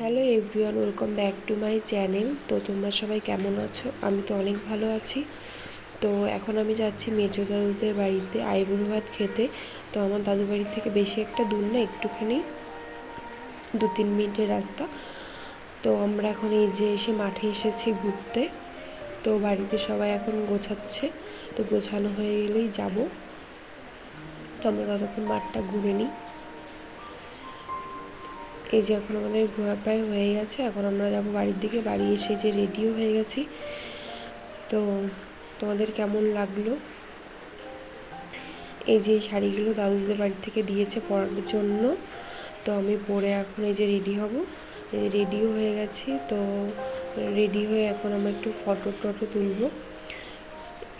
Hello everyone welcome back to my channel তো তোমরা সবাই কেমন আছো? আমি তো অনেক ভালো আছি। তো এখন আমি যাচ্ছি মেজো দাদুদের বাড়িতে আইবুড়ো ভাত খেতে। তো আমার দাদু বাড়ি থেকে বেশি একটা দূর না, একটুখানি দু তিন মিনিটের রাস্তা। তো আমরা এখন এই যে এসে মাঠে এসেছি ঘুরতে। তো বাড়িতে সবাই এখন গোছাচ্ছে। তো গোছানো হয়ে গেলেই যাব। তো আমরা ততক্ষণ মাঠটা ঘুরে নিই। এই যে এখন আমাদের ঘোরা প্রায় হয়ে গেছে, এখন আমরা যাব বাড়ির দিকে। বাড়ি এসে যে রেডিও হয়ে গেছি। তো তোমাদের কেমন লাগল? এই যে শাড়িগুলো দাদুদের বাড়ি থেকে দিয়েছে পরার জন্য, তো আমি পরে এখন এই যে রেডি হব। রেডিও হয়ে গেছি, তো রেডি হয়ে এখন আমরা একটু ফটো টটো তুলব।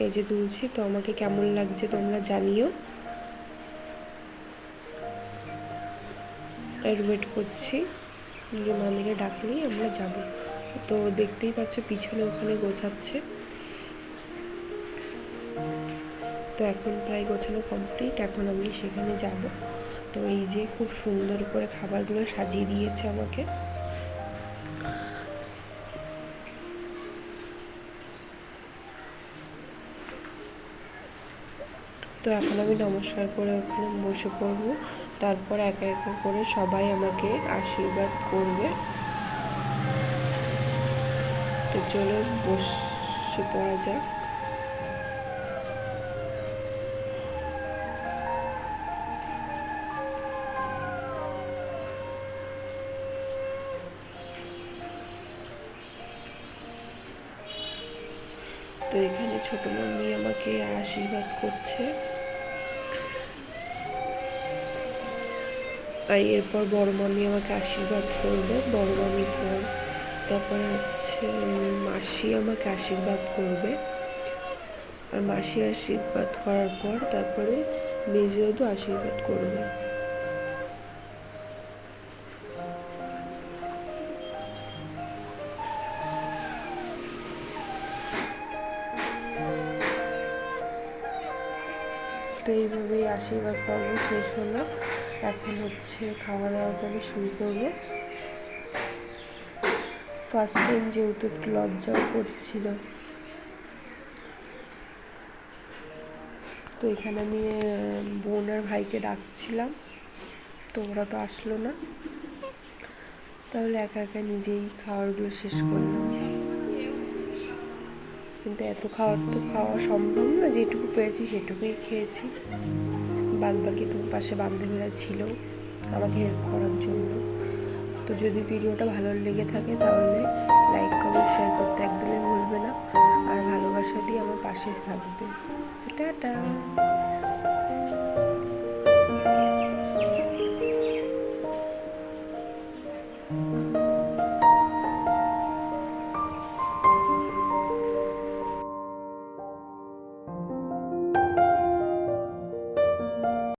এই যে তুলছি, তো আমাকে কেমন লাগছে তোমরা জানিও। আর ওয়েট করছি যে, মামিকে ডাকলেই আমরা যাব। তো দেখতেই পাচ্ছ পিছনে ওখানে গোছাচ্ছে। তো এখন প্রায় গোছানো কমপ্লিট এখন আমি সেখানে যাব। তো এই যে খুব সুন্দর করে খাবারগুলো সাজিয়ে দিয়েছে আমাকে। তো এখন আমি নমস্কার করে ওখানে বসে পড়ব। তারপর একে একে করে সবাই আমাকে আশীর্বাদ করবে। তো চলো বসে পড়া যাক। তো এখানে ছোট মাম্মি আমাকে আশীর্বাদ করছে। আর এরপর বড় মামি আমাকে আশীর্বাদ করবে, বড় মামির পর তারপরে হচ্ছে মাসি আমাকে আশীর্বাদ করবে। আর মাসি আশীর্বাদ করার পর তারপরে মেজদাদু আশীর্বাদ করবে। তো এইভাবেই আশীর্বাদ পর্ব শেষ হলো। এখন হচ্ছে খাওয়া দাওয়াটা আমি শুরু করব। ফার্স্ট টাইম যেহেতু একটু লজ্জাও করছিল। তো এখানে আমি বোন আর ভাইকে ডাকছিলাম। তো ওরা তো আসলো না। তাহলে একা একা নিজেই খাবারগুলো শেষ করলাম। কিন্তু এত খাওয়ার তো খাওয়া সম্ভব না। যেটুকু পেয়েছি সেটুকুই খেয়েছি। বাদ বাকি পাশে বান্ধবীরা ছিল, আমাকে হেল্প করার জন্য। তো যদি ভিডিওটা ভালো লেগে থাকে তাহলে লাইক কমেন্ট শেয়ার করতে একদমই ভুলবে না। আর ভালোবাসা দিয়ে আমার পাশে থাকবে। তো টাটা!